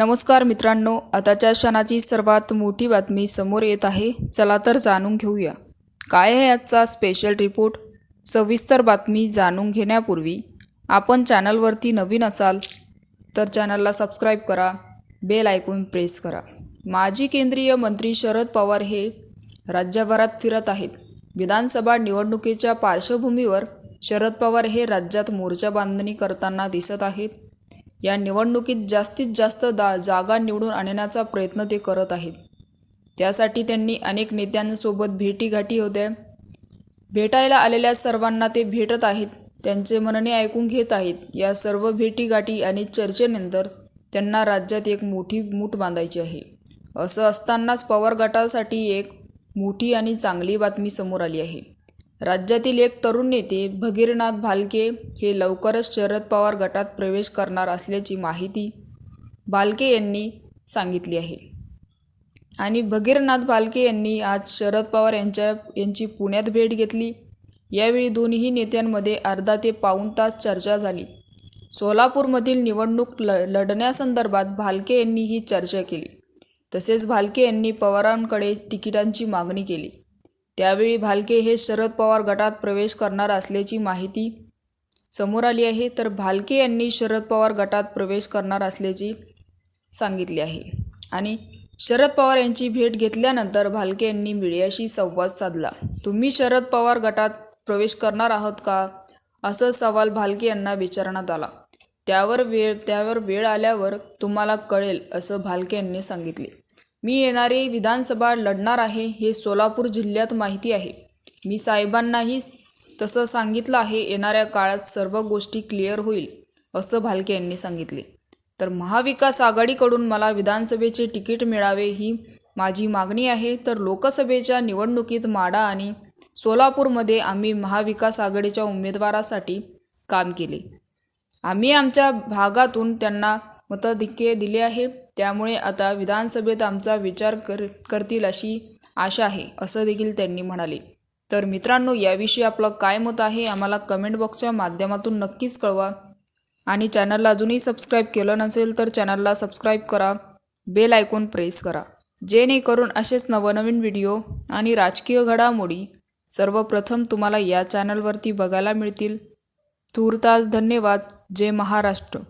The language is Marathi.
नमस्कार मित्रांनो आताच्या क्षणाची सर्वात मोठी बातमी समोर येत आहे. चला तर जाणून घेऊया. काय आहे आजचा स्पेशल रिपोर्ट सविस्तर बातमी जाणून घेण्यापूर्वी आपण चॅनलवरती नवीन असाल तर चॅनलला सबस्क्राईब करा. बेल ऐकून प्रेस करा. माजी केंद्रीय मंत्री शरद पवार हे राज्यभरात फिरत आहेत. विधानसभा निवडणुकीच्या पार्श्वभूमीवर शरद पवार हे राज्यात मोर्चा बांधणी करताना दिसत आहेत. या निवडणुकीत जास्तीत जास्त दा जागा निवडून आणण्याचा प्रयत्न ते करत आहेत. त्यासाठी त्यांनी अनेक नेत्यांसोबत भेटीगाठी होत्या. भेटायला आलेल्या सर्वांना ते भेटत आहेत त्यांचे म्हणणे ऐकून घेत आहेत. या सर्व भेटीगाठी आणि चर्चेनंतर त्यांना राज्यात एक मोठी मूठ बांधायची आहे. असं असतानाच पवार गटासाठी एक मोठी आणि चांगली बातमी समोर आली आहे. राज्यातील एक तरुण नेते भगीरनाथ भालके हे लवकरच शरद पवार गटात प्रवेश करणार असल्याची माहिती भालके यांनी सांगितली आहे. आणि भगीरनाथ भालके यांनी आज शरद पवार यांच्या यांची पुण्यात भेट घेतली. यावेळी दोन्ही नेत्यांमध्ये अर्धा ते पाऊण तास चर्चा झाली. सोलापूरमधील निवडणूक ल लढण्यासंदर्भात भालके यांनी ही चर्चा केली. तसेच भालके यांनी पवारांकडे तिकिटांची मागणी केली. त्यावेळी भालके हे शरद पवार गटात प्रवेश करणार असल्याची माहिती समोर आली आहे. तर भालके यांनी शरद पवार गटात प्रवेश करणार असल्याची सांगितले आहे. आणि शरद पवार यांची भेट घेतल्यानंतर भालके यांनी मीडियाशी संवाद साधला. तुम्ही शरद पवार गटात प्रवेश करणार आहात का? असं सवाल भालके यांना विचारण्यात आला. त्यावर वेळ त्यावर वेळ आल्यावर तुम्हाला कळेल असं भालके यांनी सांगितले. मी येणारे विधानसभा लढणार आहे हे सोलापूर जिल्ह्यात माहिती आहे. मी साहेबांनाही तसं सांगितलं आहे येणाऱ्या काळात सर्व गोष्टी क्लिअर होईल असं भालके यांनी सांगितले. तर महाविकास आघाडीकडून मला विधानसभेचे तिकीट मिळावे ही माझी मागणी आहे. तर लोकसभेच्या निवडणुकीत माडा आणि सोलापूरमध्ये आम्ही महाविकास आघाडीच्या उमेदवारासाठी काम केले. आम्ही आमच्या भागातून त्यांना मताधिक्य दिले आहे. त्यामुळे आता विधानसभेत आमचा विचार कर करतील अशी आशा आहे असं देखील त्यांनी म्हणाले. तर मित्रांनो याविषयी आपलं काय मत आहे आम्हाला कमेंट बॉक्सच्या माध्यमातून नक्कीच कळवा. आणि चॅनलला अजूनही सबस्क्राईब केलं नसेल तर चॅनलला सबस्क्राईब करा. बेल आयकॉन प्रेस करा. जेणेकरून असेच नवनवीन व्हिडिओ आणि राजकीय घडामोडी सर्वप्रथम तुम्हाला या चॅनलवरती बघायला मिळतील. तूर्तास धन्यवाद. जय महाराष्ट्र.